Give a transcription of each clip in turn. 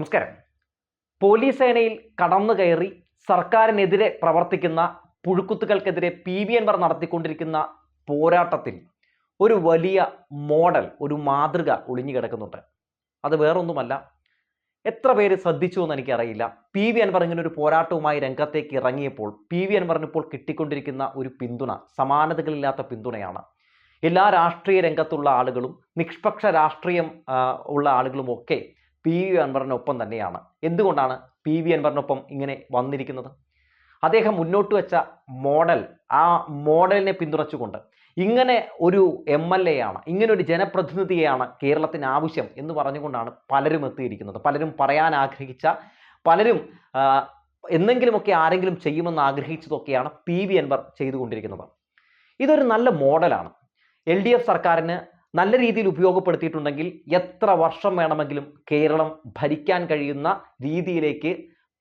നമസ്കാരം. പോലീസ് സേനയിൽ കടന്നു കയറി സർക്കാരിനെതിരെ പ്രവർത്തിക്കുന്ന പുഴുക്കുത്തുകൾക്കെതിരെ പി വി എൻവർ നടത്തിക്കൊണ്ടിരിക്കുന്ന പോരാട്ടത്തിൽ ഒരു വലിയ മോഡൽ ഒരു മാതൃക ഒളിഞ്ഞു കിടക്കുന്നുണ്ട്. അത് വേറൊന്നുമല്ല എത്ര പേര് ശ്രദ്ധിച്ചു എന്ന് എനിക്കറിയില്ല. പി വി അൻവർ ഇങ്ങനെ ഒരു പോരാട്ടവുമായി രംഗത്തേക്ക് ഇറങ്ങിയപ്പോൾ പി വി അൻവറിന് ഇപ്പോൾ കിട്ടിക്കൊണ്ടിരിക്കുന്ന ഒരു പിന്തുണ സമാനതകളില്ലാത്ത പിന്തുണയാണ്. എല്ലാ രാഷ്ട്രീയ രംഗത്തുള്ള ആളുകളും നിഷ്പക്ഷ രാഷ്ട്രീയം ഉള്ള ആളുകളുമൊക്കെ പി വി അൻവറിനൊപ്പം തന്നെയാണ്. എന്തുകൊണ്ടാണ് പി വി അൻവറിനൊപ്പം ഇങ്ങനെ വന്നിരിക്കുന്നത്? അദ്ദേഹം മുന്നോട്ട് വെച്ച മോഡൽ ആ മോഡലിനെ പിന്തുണച്ചുകൊണ്ട് ഇങ്ങനെ ഒരു എം എൽ എ ആണ് ഇങ്ങനെ ഒരു ജനപ്രതിനിധിയെയാണ് കേരളത്തിന് ആവശ്യം എന്ന് പറഞ്ഞുകൊണ്ടാണ് പലരും എത്തിയിരിക്കുന്നത്. പലരും പറയാൻ ആഗ്രഹിച്ച പലരും എന്തെങ്കിലുമൊക്കെ ആരെങ്കിലും ചെയ്യുമെന്ന് ആഗ്രഹിച്ചതൊക്കെയാണ് പി വി അൻവർ ചെയ്തുകൊണ്ടിരിക്കുന്നത്. ഇതൊരു നല്ല മോഡലാണ്. എൽ ഡി എഫ് സർക്കാരിന് നല്ല രീതിയിൽ ഉപയോഗപ്പെടുത്തിയിട്ടുണ്ടെങ്കിൽ എത്ര വർഷം വേണമെങ്കിലും കേരളം ഭരിക്കാൻ കഴിയുന്ന രീതിയിലേക്ക്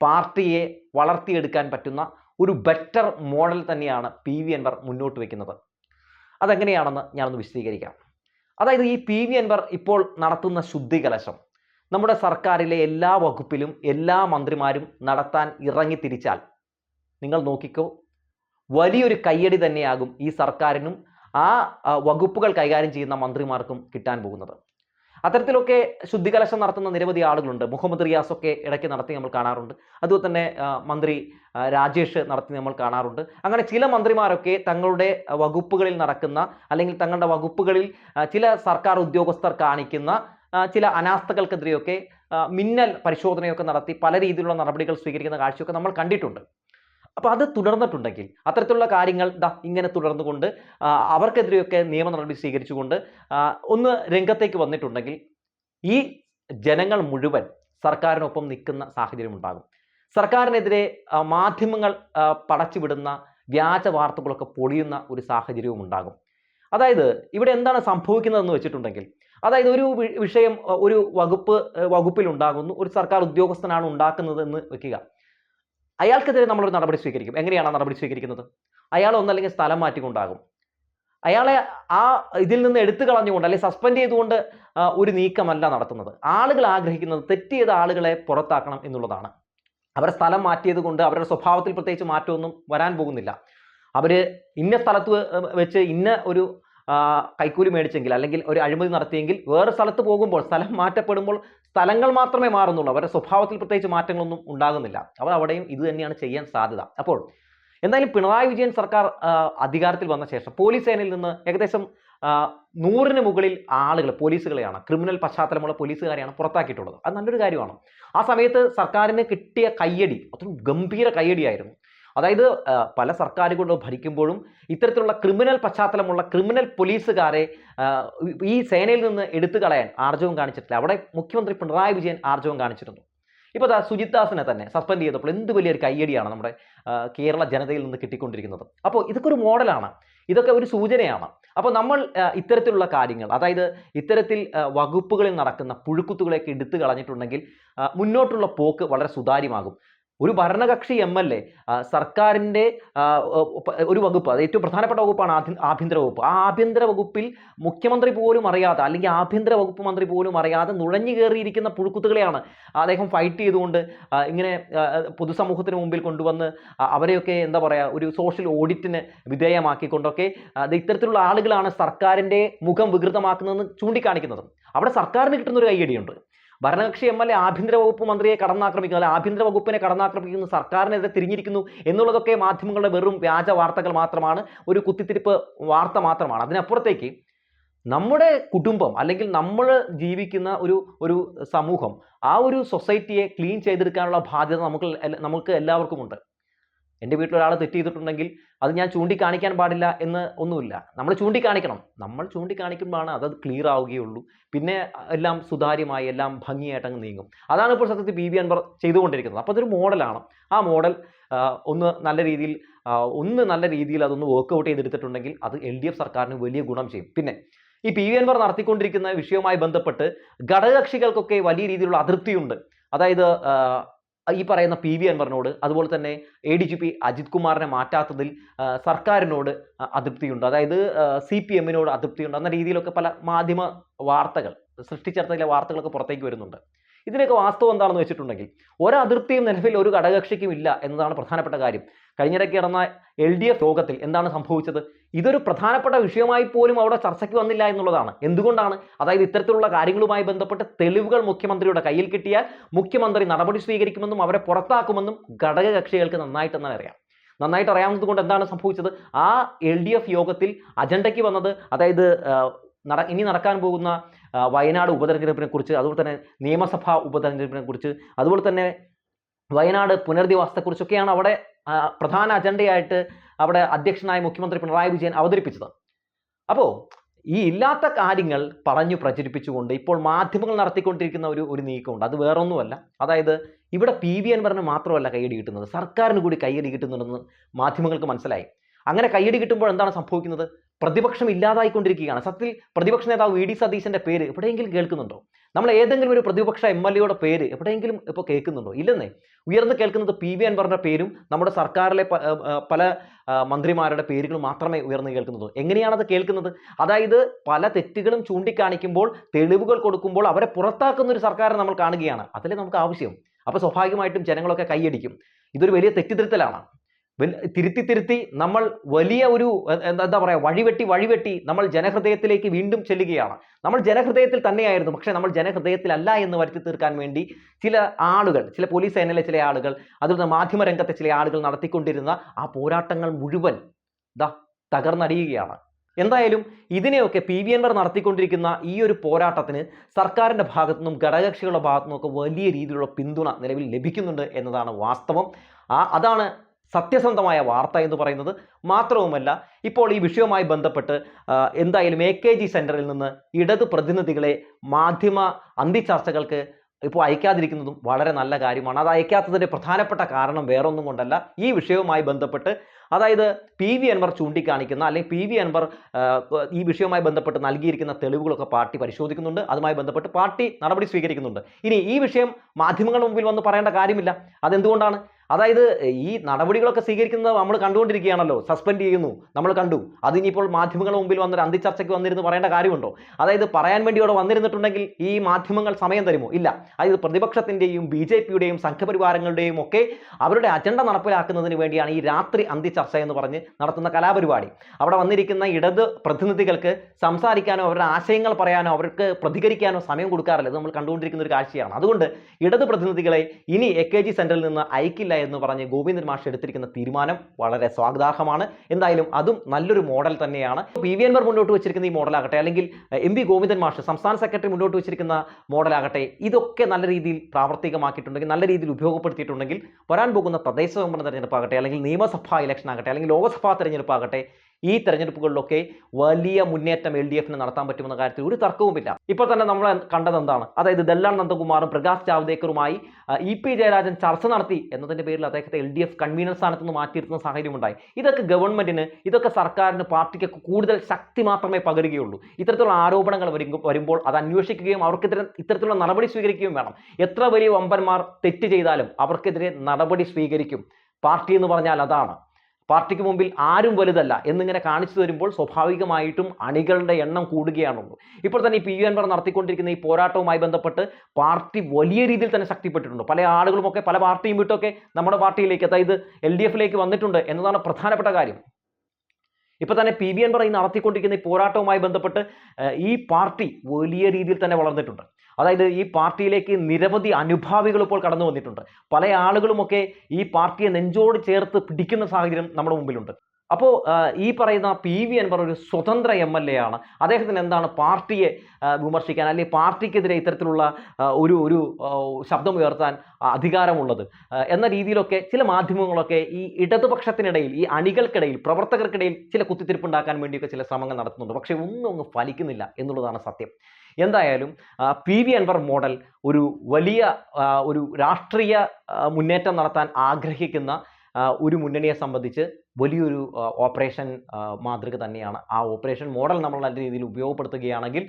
പാർട്ടിയെ വളർത്തിയെടുക്കാൻ പറ്റുന്ന ഒരു ബെറ്റർ മോഡൽ തന്നെയാണ് പി വി അൻവർ മുന്നോട്ട് വയ്ക്കുന്നത് അതെങ്ങനെയാണെന്ന് ഞാനൊന്ന് വിശദീകരിക്കാം. അതായത് ഈ പി വി അൻവർ ഇപ്പോൾ നടത്തുന്ന ശുദ്ധികലശം നമ്മുടെ സർക്കാരിലെ എല്ലാ വകുപ്പിലും എല്ലാ മന്ത്രിമാരും നടത്താൻ ഇറങ്ങിത്തിരിച്ചാൽ നിങ്ങൾ നോക്കിക്കോ വലിയൊരു കയ്യടി തന്നെയാകും ഈ സർക്കാരിനും ആ വകുപ്പുകൾ കൈകാര്യം ചെയ്യുന്ന മന്ത്രിമാർക്കും കിട്ടാൻ പോകുന്നത്. അത്തരത്തിലൊക്കെ ശുദ്ധികലശം നടത്തുന്ന നിരവധി ആളുകളുണ്ട്. മുഹമ്മദ് റിയാസ് ഒക്കെ ഇടയ്ക്ക് നടത്തി നമ്മൾ കാണാറുണ്ട്. അതുപോലെ തന്നെ മന്ത്രി രാജേഷ് നടത്തി നമ്മൾ കാണാറുണ്ട്. അങ്ങനെ ചില മന്ത്രിമാരൊക്കെ തങ്ങളുടെ വകുപ്പുകളിൽ നടക്കുന്ന അല്ലെങ്കിൽ തങ്ങളുടെ വകുപ്പുകളിൽ ചില സർക്കാർ ഉദ്യോഗസ്ഥർ കാണിക്കുന്ന ചില അനാസ്ഥകൾക്കെതിരെയൊക്കെ മിന്നൽ പരിശോധനയൊക്കെ നടത്തി പല രീതിയിലുള്ള നടപടികൾ സ്വീകരിക്കുന്ന കാഴ്ചയൊക്കെ നമ്മൾ കണ്ടിട്ടുണ്ട്. അപ്പോൾ അത് തുടർന്നിട്ടുണ്ടെങ്കിൽ അത്തരത്തിലുള്ള കാര്യങ്ങൾ ദാ ഇങ്ങനെ തുടർന്നുകൊണ്ട് അവർക്കെതിരെയൊക്കെ നിയമ നടപടി സ്വീകരിച്ചുകൊണ്ട് ഒന്ന് രംഗത്തേക്ക് വന്നിട്ടുണ്ടെങ്കിൽ ഈ ജനങ്ങൾ മുഴുവൻ സർക്കാരിനൊപ്പം നിൽക്കുന്ന സാഹചര്യം ഉണ്ടാകും. സർക്കാരിനെതിരെ മാധ്യമങ്ങൾ പടച്ചുവിടുന്ന വ്യാജ വാർത്തകളൊക്കെ പൊളിയുന്ന ഒരു സാഹചര്യവും ഉണ്ടാകും. അതായത് ഇവിടെ എന്താണ് സംഭവിക്കുന്നതെന്ന് വെച്ചിട്ടുണ്ടെങ്കിൽ അതായത് ഒരു വിഷയം ഒരു വകുപ്പ് വകുപ്പിൽ ഉണ്ടാകുന്നു ഒരു സർക്കാർ ഉദ്യോഗസ്ഥനാണ് ഉണ്ടാക്കുന്നത് എന്ന് വെക്കുക. അയാൾക്കെതിരെ നമ്മളൊരു നടപടി സ്വീകരിക്കും. എങ്ങനെയാണ് നടപടി സ്വീകരിക്കുന്നത്? അയാൾ ഒന്നല്ലെങ്കിൽ സ്ഥലം മാറ്റിക്കൊണ്ടാകും. അയാളെ ആ ഇതിൽ നിന്ന് എടുത്തു കളഞ്ഞുകൊണ്ട് അല്ലെങ്കിൽ സസ്പെൻഡ് ചെയ്തുകൊണ്ട് ഒരു നീക്കമല്ല നടത്തുന്നത്. ആളുകൾ ആഗ്രഹിക്കുന്നത് തെറ്റ് ചെയ്ത ആളുകളെ പുറത്താക്കണം എന്നുള്ളതാണ്. അവരെ സ്ഥലം മാറ്റിയത് കൊണ്ട് അവരുടെ സ്വഭാവത്തിൽ പ്രത്യേകിച്ച് മാറ്റമൊന്നും വരാൻ പോകുന്നില്ല. അവർ ഇന്ന സ്ഥലത്ത് വെച്ച് ഇന്ന ഒരു കൈക്കൂലി മേടിച്ചെങ്കിൽ അല്ലെങ്കിൽ ഒരു അഴിമതി നടത്തിയെങ്കിൽ വേറെ സ്ഥലത്ത് പോകുമ്പോൾ സ്ഥലം മാറ്റപ്പെടുമ്പോൾ സ്ഥലങ്ങൾ മാത്രമേ മാറുന്നുള്ളൂ. അവരുടെ സ്വഭാവത്തിൽ പ്രത്യേകിച്ച് മാറ്റങ്ങളൊന്നും ഉണ്ടാകുന്നില്ല. അവർ അവിടെയും ഇത് തന്നെയാണ് ചെയ്യാൻ സാധ്യത. അപ്പോൾ എന്തായാലും പിണറായി വിജയൻ സർക്കാർ അധികാരത്തിൽ വന്ന ശേഷം പോലീസ് സേനയിൽ നിന്ന് ഏകദേശം നൂറിന് മുകളിൽ ആളുകൾ പോലീസുകളെയാണ് ക്രിമിനൽ പശ്ചാത്തലമുള്ള പോലീസുകാരെയാണ് പുറത്താക്കിയിട്ടുള്ളത്. അത് നല്ലൊരു കാര്യമാണ്. ആ സമയത്ത് സർക്കാരിന് കിട്ടിയ കയ്യടി അത്രയും ഗംഭീര കയ്യടിയായിരുന്നു. അതായത് പല സർക്കാരുകളും ഭരിക്കുമ്പോഴും ഇത്തരത്തിലുള്ള ക്രിമിനൽ പശ്ചാത്തലമുള്ള ക്രിമിനൽ പോലീസുകാരെ ഈ സേനയിൽ നിന്ന് എടുത്തു കളയാൻ ആർജവം കാണിച്ചിട്ടില്ല. അവിടെ മുഖ്യമന്ത്രി പിണറായി വിജയൻ ആർജവം കാണിച്ചിരുന്നു. ഇപ്പോൾ അതാ സുജിത് ദാസിനെ തന്നെ സസ്പെൻഡ് ചെയ്തപ്പോൾ എന്ത് വലിയൊരു കയ്യടിയാണ് നമ്മുടെ കേരള ജനതയിൽ നിന്ന് കിട്ടിക്കൊണ്ടിരിക്കുന്നത്. അപ്പോൾ ഇതൊക്കെ ഒരു മോഡലാണ്. ഇതൊക്കെ ഒരു സൂചനയാണ്. അപ്പോൾ നമ്മൾ ഇത്തരത്തിലുള്ള കാര്യങ്ങൾ അതായത് ഇത്തരത്തിൽ വകുപ്പുകളിൽ നടക്കുന്ന പുഴുക്കുത്തുകളെയൊക്കെ എടുത്തു കളഞ്ഞിട്ടുണ്ടെങ്കിൽ മുന്നോട്ടുള്ള പോക്ക് വളരെ സുതാര്യമാകും. ഒരു ഭരണകക്ഷി എം എൽ എ സർക്കാരിന്റെ ഒരു വകുപ്പ് അത് ഏറ്റവും പ്രധാനപ്പെട്ട വകുപ്പാണ് ആഭ്യ- ആഭ്യന്തര വകുപ്പ്. ആ ആഭ്യന്തര വകുപ്പിൽ മുഖ്യമന്ത്രി പോലും അറിയാതെ അല്ലെങ്കിൽ ആഭ്യന്തര വകുപ്പ് മന്ത്രി പോലും അറിയാതെ നുഴഞ്ഞു കയറിയിരിക്കുന്ന പുഴുക്കുത്തുകളെയാണ് അദ്ദേഹം ഫൈറ്റ് ചെയ്തുകൊണ്ട് ഇങ്ങനെ പൊതുസമൂഹത്തിന് മുമ്പിൽ കൊണ്ടുവന്ന് അവരെയൊക്കെ എന്താ പറയുക ഒരു സോഷ്യൽ ഓഡിറ്റിന് വിധേയമാക്കിക്കൊണ്ടൊക്കെ ഇത്തരത്തിലുള്ള ആളുകളാണ് സർക്കാരിന്റെ മുഖം വികൃതമാക്കുന്നതെന്ന് ചൂണ്ടിക്കാണിക്കുന്നത്. അവിടെ സർക്കാരിന് കിട്ടുന്ന ഒരു കൈയടിയുണ്ട് ഭരണകക്ഷി എം എൽ എ ആഭ്യന്തര വകുപ്പ് മന്ത്രിയെ കടന്നാക്രമിക്കുന്നു അല്ലെ ആഭ്യന്തര വകുപ്പിനെ കടന്നാക്രമിക്കുന്നു സർക്കാരിനെതിരെ തിരിഞ്ഞിരിക്കുന്നു എന്നുള്ളതൊക്കെ മാധ്യമങ്ങളുടെ വെറും വ്യാജ വാർത്തകൾ മാത്രമാണ് ഒരു കുത്തിത്തിരിപ്പ് വാർത്ത മാത്രമാണ്. അതിനപ്പുറത്തേക്ക് നമ്മുടെ കുടുംബം അല്ലെങ്കിൽ നമ്മൾ ജീവിക്കുന്ന ഒരു ഒരു സമൂഹം ആ ഒരു സൊസൈറ്റിയെ ക്ലീൻ ചെയ്തെടുക്കാനുള്ള ബാധ്യത നമുക്ക് നമുക്ക് എല്ലാവർക്കും ഉണ്ട് എന്റെ വീട്ടിൽ ഒരാൾ തെറ്റ് ചെയ്തിട്ടുണ്ടെങ്കിൽ അത് ഞാൻ ചൂണ്ടിക്കാണിക്കാൻ പാടില്ല എന്ന് ഒന്നുമില്ല. നമ്മൾ ചൂണ്ടിക്കാണിക്കണം. നമ്മൾ ചൂണ്ടിക്കാണിക്കുമ്പോഴാണ് അതത് ക്ലിയർ ആവുകയുള്ളൂ. പിന്നെ എല്ലാം സുതാര്യമായി എല്ലാം ഭംഗിയായിട്ട് അങ്ങ് നീങ്ങും. അതാണ് ഇപ്പോൾ സത്യത്തിൽ പി വി അൻവർ ചെയ്തുകൊണ്ടിരിക്കുന്നത്. അപ്പോൾ അതൊരു മോഡലാണ്. ആ മോഡൽ ഒന്ന് നല്ല രീതിയിൽ ഒന്ന് നല്ല രീതിയിൽ അതൊന്ന് വർക്കൗട്ട് ചെയ്തെടുത്തിട്ടുണ്ടെങ്കിൽ അത് എൽ ഡി എഫ് സർക്കാരിന് വലിയ ഗുണം ചെയ്യും. പിന്നെ ഈ പി വി അൻവർ നടത്തിക്കൊണ്ടിരിക്കുന്ന വിഷയവുമായി ബന്ധപ്പെട്ട് ഘടകകക്ഷികൾക്കൊക്കെ വലിയ രീതിയിലുള്ള അതൃപ്തിയുണ്ട്. അതായത് ഈ പറയുന്ന പി വി അൻവറിനോട് അതുപോലെ തന്നെ A D G P Ajith കുമാറിനെ മാറ്റാത്തതിൽ സർക്കാരിനോട് അതൃപ്തിയുണ്ട്. അതായത് സി പി എമ്മിനോട് അതൃപ്തിയുണ്ട് എന്ന രീതിയിലൊക്കെ പല മാധ്യമ വാർത്തകൾ സൃഷ്ടിച്ചെടുത്ത ചില വാർത്തകളൊക്കെ പുറത്തേക്ക് വരുന്നുണ്ട്. ഇതിനൊക്കെ വാസ്തവം എന്താണെന്ന് വെച്ചിട്ടുണ്ടെങ്കിൽ ഒരതിർത്തിയും നിലവിൽ ഒരു ഘടകകക്ഷിക്കും ഇല്ല എന്നതാണ് പ്രധാനപ്പെട്ട കാര്യം. കഴിഞ്ഞിടയ്ക്ക് നടന്ന എൽ ഡി എഫ് യോഗത്തിൽ എന്താണ് സംഭവിച്ചത്? ഇതൊരു പ്രധാനപ്പെട്ട വിഷയമായി പോലും അവിടെ ചർച്ചയ്ക്ക് വന്നില്ല എന്നുള്ളതാണ്. എന്തുകൊണ്ടാണ്? അതായത് ഇത്തരത്തിലുള്ള കാര്യങ്ങളുമായി ബന്ധപ്പെട്ട് തെളിവുകൾ മുഖ്യമന്ത്രിയുടെ കയ്യിൽ കിട്ടിയാൽ മുഖ്യമന്ത്രി നടപടി സ്വീകരിക്കുമെന്നും അവരെ പുറത്താക്കുമെന്നും ഘടകകക്ഷികൾക്ക് നന്നായിട്ട് തന്നെ അറിയാം. നന്നായിട്ട് അറിയാവുന്നത് കൊണ്ട് എന്താണ് സംഭവിച്ചത്? ആ എൽ ഡി എഫ് യോഗത്തിൽ അജണ്ടയ്ക്ക് വന്നത് അതായത് നട ഇനി നടക്കാൻ പോകുന്ന വയനാട് ഉപതെരഞ്ഞെടുപ്പിനെ കുറിച്ച് അതുപോലെ തന്നെ നിയമസഭാ ഉപതെരഞ്ഞെടുപ്പിനെ കുറിച്ച് അതുപോലെ തന്നെ വയനാട് പുനരധിവാസത്തെക്കുറിച്ചൊക്കെയാണ് അവിടെ പ്രധാന അജണ്ടയായിട്ട് അവിടെ അധ്യക്ഷനായ മുഖ്യമന്ത്രി പിണറായി വിജയൻ അവതരിപ്പിച്ചത്. അപ്പോൾ ഈ ഇല്ലാത്ത കാര്യങ്ങൾ പറഞ്ഞു പ്രചരിപ്പിച്ചുകൊണ്ട് ഇപ്പോൾ മാധ്യമങ്ങൾ നടത്തിക്കൊണ്ടിരിക്കുന്ന ഒരു ഒരു നീക്കമുണ്ട്. അത് വേറൊന്നുമല്ല. അതായത് ഇവിടെ പി വി അൻവറിന് മാത്രമല്ല കൈയടി കിട്ടുന്നത്. സർക്കാരിന് കൂടി കൈയടി കിട്ടുന്നുണ്ടെന്ന് മാധ്യമങ്ങൾക്ക് മനസ്സിലായി. അങ്ങനെ കൈയടി കിട്ടുമ്പോൾ എന്താണ് സംഭവിക്കുന്നത്? പ്രതിപക്ഷം ഇല്ലാതായിക്കൊണ്ടിരിക്കുകയാണ് സത്യത്തിൽ പ്രതിപക്ഷ നേതാവ് വി ഡി സതീശന്റെ പേര് എവിടെയെങ്കിലും കേൾക്കുന്നുണ്ടോ? നമ്മൾ ഏതെങ്കിലും ഒരു പ്രതിപക്ഷ എം എൽ എയുടെ പേര് എവിടെയെങ്കിലും ഇപ്പോൾ കേൾക്കുന്നുണ്ടോ? ഇല്ലെന്നേ. ഉയർന്നു കേൾക്കുന്നത് പി വി അൻവറിന്റെ പേരും നമ്മുടെ സർക്കാരിലെ പല മന്ത്രിമാരുടെ പേരുകൾ മാത്രമേ ഉയർന്നു കേൾക്കുന്നുള്ളൂ. എങ്ങനെയാണത് കേൾക്കുന്നത്? അതായത് പല തെറ്റുകളും ചൂണ്ടിക്കാണിക്കുമ്പോൾ തെളിവുകൾ കൊടുക്കുമ്പോൾ അവരെ പുറത്താക്കുന്ന ഒരു സർക്കാരിനെ നമ്മൾ കാണുകയാണ്. അതല്ലേ നമുക്ക് ആവശ്യം. അപ്പോൾ സ്വാഭാവികമായിട്ടും ജനങ്ങളൊക്കെ കൈയടിക്കും. ഇതൊരു വലിയ തെറ്റിദ്ധരുത്തലാണ്. തിരുത്തി തിരുത്തി നമ്മൾ വലിയ ഒരു എന്താ പറയുക വഴിവെട്ടി വഴിവെട്ടി നമ്മൾ ജനഹൃദയത്തിലേക്ക് വീണ്ടും ചെല്ലുകയാണ്. നമ്മൾ ജനഹൃദയത്തിൽ തന്നെയായിരുന്നു പക്ഷേ നമ്മൾ ജനഹൃദയത്തിലല്ല എന്ന് വരുത്തി തീർക്കാൻ വേണ്ടി ചില ആളുകൾ ചില പോലീസ് സേനയിലെ ചില ആളുകൾ അതുപോലെ മാധ്യമരംഗത്തെ ചില ആളുകൾ നടത്തിക്കൊണ്ടിരുന്ന ആ പോരാട്ടങ്ങൾ മുഴുവൻ ദാ തകർന്നടിയുകയാണ്. എന്തായാലും ഇതിനെയൊക്കെ പി വി എൻവർ നടത്തിക്കൊണ്ടിരിക്കുന്ന ഈ ഒരു പോരാട്ടത്തിന് സർക്കാരിന്റെ ഭാഗത്തുനിന്നും ഘടകകക്ഷികളുടെ ഭാഗത്തുനിന്നും ഒക്കെ വലിയ രീതിയിലുള്ള പിന്തുണ നിലവിൽ ലഭിക്കുന്നുണ്ട് എന്നതാണ് വാസ്തവം. ആ അതാണ് സത്യസന്ധമായ വാർത്ത എന്ന് പറയുന്നത് മാത്രവുമല്ല ഇപ്പോൾ ഈ വിഷയവുമായി ബന്ധപ്പെട്ട് എന്തായാലും എ കെ ജി സെന്ററിൽ നിന്ന് ഇടത് പ്രതിനിധികളെ മാധ്യമ അന്തിചർച്ചകൾക്ക് ഇപ്പോൾ അയക്കാതിരിക്കുന്നതും വളരെ നല്ല കാര്യമാണ്. അത് അയക്കാത്തതിന്റെ പ്രധാനപ്പെട്ട കാരണം വേറൊന്നും കൊണ്ടല്ല. ഈ വിഷയവുമായി ബന്ധപ്പെട്ട് അതായത് പി വി അൻവർ ചൂണ്ടിക്കാണിക്കുന്ന അല്ലെങ്കിൽ പി വി അൻവർ ഈ വിഷയവുമായി ബന്ധപ്പെട്ട് നൽകിയിരിക്കുന്ന തെളിവുകളൊക്കെ പാർട്ടി പരിശോധിക്കുന്നുണ്ട്. അതുമായി ബന്ധപ്പെട്ട് പാർട്ടി നടപടി സ്വീകരിക്കുന്നുണ്ട്. ഇനി ഈ വിഷയം മാധ്യമങ്ങളുടെ മുമ്പിൽ വന്ന് പറയേണ്ട കാര്യമില്ല. അതെന്തുകൊണ്ടാണ്? അതായത് ഈ നടപടികളൊക്കെ സ്വീകരിക്കുന്നത് നമ്മൾ കണ്ടുകൊണ്ടിരിക്കുകയാണല്ലോ സസ്പെൻഡ് ചെയ്യുന്നു നമ്മൾ കണ്ടു. അതിനിപ്പോൾ മാധ്യമങ്ങളുടെ മുമ്പിൽ വന്നൊരു അന്തിച്ചർച്ചയ്ക്ക് വന്നിരുന്ന് പറയേണ്ട കാര്യമുണ്ടോ? അതായത് പറയാൻ വേണ്ടി അവിടെ വന്നിരുന്നിട്ടുണ്ടെങ്കിൽ ഈ മാധ്യമങ്ങൾ സമയം തരുമോ? ഇല്ല. അതായത് പ്രതിപക്ഷത്തിന്റെയും ബി ജെ പിയുടെയും സംഘപരിവാരങ്ങളുടെയും ഒക്കെ അവരുടെ അജണ്ട നടപ്പിലാക്കുന്നതിന് വേണ്ടിയാണ് ഈ രാത്രി അന്തിച്ചർച്ച എന്ന് പറഞ്ഞ് നടത്തുന്ന കലാപരിപാടി. അവിടെ വന്നിരിക്കുന്ന ഇടത് പ്രതിനിധികൾക്ക് സംസാരിക്കാനോ അവരുടെ ആശയങ്ങൾ പറയാനോ അവർക്ക് പ്രതികരിക്കാനോ സമയം കൊടുക്കാറില്ല. നമ്മൾ കണ്ടുകൊണ്ടിരിക്കുന്ന ഒരു കാഴ്ചയാണ്. അതുകൊണ്ട് ഇടത് പ്രതിനിധികളെ ഇനി എ കെ ജി സെന്ററിൽ നിന്ന് അയക്കില്ല എന്ന് പറഞ്ഞ് ഗോവിന്ദൻ മാഷ് എടുത്തിരിക്കുന്ന തീരുമാനം വളരെ സ്വാഗതാർഹമാണ്. എന്തായാലും അതും നല്ലൊരു മോഡൽ തന്നെയാണ്. പി വി മുന്നോട്ട് വെച്ചിരിക്കുന്ന ഈ മോഡലാകട്ടെ അല്ലെങ്കിൽ എം വി ഗോവിന്ദൻ മാഷ് സംസ്ഥാന സെക്രട്ടറി മുന്നോട്ട് വെച്ചിരിക്കുന്ന മോഡലാകട്ടെ ഇതൊക്കെ നല്ല രീതിയിൽ പ്രാവർത്തികമാക്കിയിട്ടുണ്ടെങ്കിൽ നല്ല രീതിയിൽ ഉപയോഗപ്പെടുത്തിയിട്ടുണ്ടെങ്കിൽ വരാൻ പോകുന്ന തദ്ദേശ സ്വയംഭരണ തെരഞ്ഞെടുപ്പാകട്ടെ അല്ലെങ്കിൽ നിയമസഭാ ഇലക്ഷൻ ആകട്ടെ അല്ലെങ്കിൽ ലോക്സഭാ തെരഞ്ഞെടുപ്പാകട്ടെ ഈ തെരഞ്ഞെടുപ്പുകളിലൊക്കെ വലിയ മുന്നേറ്റം എൽ ഡി എഫിന് നടത്താൻ പറ്റുമെന്ന കാര്യത്തിൽ ഒരു തർക്കവുമില്ല. ഇപ്പോൾ തന്നെ നമ്മൾ കണ്ടത് എന്താണ്? അതായത് ദല്ലാൻ നന്ദകുമാറും പ്രകാശ് ജാവ്ദേക്കറുമായി ഇ പി ജയരാജൻ ചർച്ച നടത്തി എന്നതിന്റെ പേരിൽ അദ്ദേഹത്തെ എൽ ഡി എഫ് കൺവീനർ സ്ഥാനത്ത് നിന്ന് മാറ്റിയിരുത്തുന്ന സാഹചര്യമുണ്ടായി. ഇതൊക്കെ ഗവൺമെന്റിന് ഇതൊക്കെ സർക്കാരിന് പാർട്ടിക്കൊക്കെ കൂടുതൽ ശക്തി മാത്രമേ പകരുകയുള്ളൂ. ഇത്തരത്തിലുള്ള ആരോപണങ്ങൾ വരുമ്പോൾ അത് അന്വേഷിക്കുകയും അവർക്കെതിരെ ഇത്തരത്തിലുള്ള നടപടി സ്വീകരിക്കുകയും വേണം. എത്ര വലിയ വമ്പന്മാർ തെറ്റ് ചെയ്താലും അവർക്കെതിരെ നടപടി സ്വീകരിക്കും. പാർട്ടി എന്ന് പറഞ്ഞാൽ അതാണ്. പാർട്ടിക്ക് മുമ്പിൽ ആരും വലുതല്ല എന്നിങ്ങനെ കാണിച്ചു തരുമ്പോൾ സ്വാഭാവികമായിട്ടും അണികളുടെ എണ്ണം കൂടുകയാണുള്ളൂ. ഇപ്പോൾ തന്നെ ഈ പി യു അൻവർ നടത്തിക്കൊണ്ടിരിക്കുന്ന ഈ പോരാട്ടവുമായി ബന്ധപ്പെട്ട് പാർട്ടി വലിയ രീതിയിൽ തന്നെ ശക്തിപ്പെട്ടിട്ടുണ്ട്. പല ആളുകളുമൊക്കെ പല പാർട്ടിയും വിട്ടൊക്കെ നമ്മുടെ പാർട്ടിയിലേക്ക് അതായത് എൽ ഡി എഫിലേക്ക് വന്നിട്ടുണ്ട് എന്നതാണ് പ്രധാനപ്പെട്ട കാര്യം. ഇപ്പൊ തന്നെ പി ബി എൻ ഈ നടത്തിക്കൊണ്ടിരിക്കുന്ന ഈ പോരാട്ടവുമായി ബന്ധപ്പെട്ട് ഈ പാർട്ടി വലിയ രീതിയിൽ തന്നെ വളർന്നിട്ടുണ്ട്. അതായത് ഈ പാർട്ടിയിലേക്ക് നിരവധി അനുഭാവികൾ ഇപ്പോൾ കടന്നു വന്നിട്ടുണ്ട് പല ആളുകളുമൊക്കെ ഈ പാർട്ടിയെ നെഞ്ചോട് ചേർത്ത് പിടിക്കുന്ന സാഹചര്യം നമ്മുടെ മുമ്പിലുണ്ട്. അപ്പോൾ ഈ പറയുന്ന പി വി അൻവർ ഒരു സ്വതന്ത്ര എം എൽ എ ആണ്. അദ്ദേഹത്തിന് എന്താണ് പാർട്ടിയെ വിമർശിക്കാൻ അല്ലെങ്കിൽ പാർട്ടിക്കെതിരെ ഇത്തരത്തിലുള്ള ഒരു ഒരു ശബ്ദം ഉയർത്താൻ അധികാരമുള്ളത്. എന്ന രീതിയിലൊക്കെ ചില മാധ്യമങ്ങളൊക്കെ ഈ ഇടതുപക്ഷത്തിനിടയിൽ ഈ അണികൾക്കിടയിൽ പ്രവർത്തകർക്കിടയിൽ ചില കുത്തിത്തിരിപ്പുണ്ടാക്കാൻ വേണ്ടിയൊക്കെ ചില ശ്രമങ്ങൾ നടത്തുന്നുണ്ട്. പക്ഷേ ഒന്നും അങ്ങ് ഫലിക്കുന്നില്ല എന്നുള്ളതാണ് സത്യം. എന്തായാലും പി വി അൻവർ മോഡൽ ഒരു വലിയ ഒരു രാഷ്ട്രീയ മുന്നേറ്റം നടത്താൻ ആഗ്രഹിക്കുന്ന ഒരു മുന്നണിയെ സംബന്ധിച്ച് വലിയൊരു ഓപ്പറേഷൻ മാതൃക തന്നെയാണ്. ആ ഓപ്പറേഷൻ മോഡൽ നമ്മൾ നല്ല രീതിയിൽ ഉപയോഗപ്പെടുത്തുകയാണെങ്കിൽ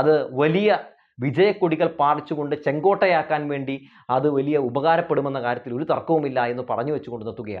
അത് വലിയ വിജയക്കൊടികൾ പാടിച്ചുകൊണ്ട് ചെങ്കോട്ടയാക്കാൻ വേണ്ടി അത് വലിയ ഉപകാരപ്പെടുമെന്ന കാര്യത്തിൽ ഒരു തർക്കവുമില്ല എന്ന് പറഞ്ഞു വെച്ചുകൊണ്ട് നിർത്തുകയാണ്.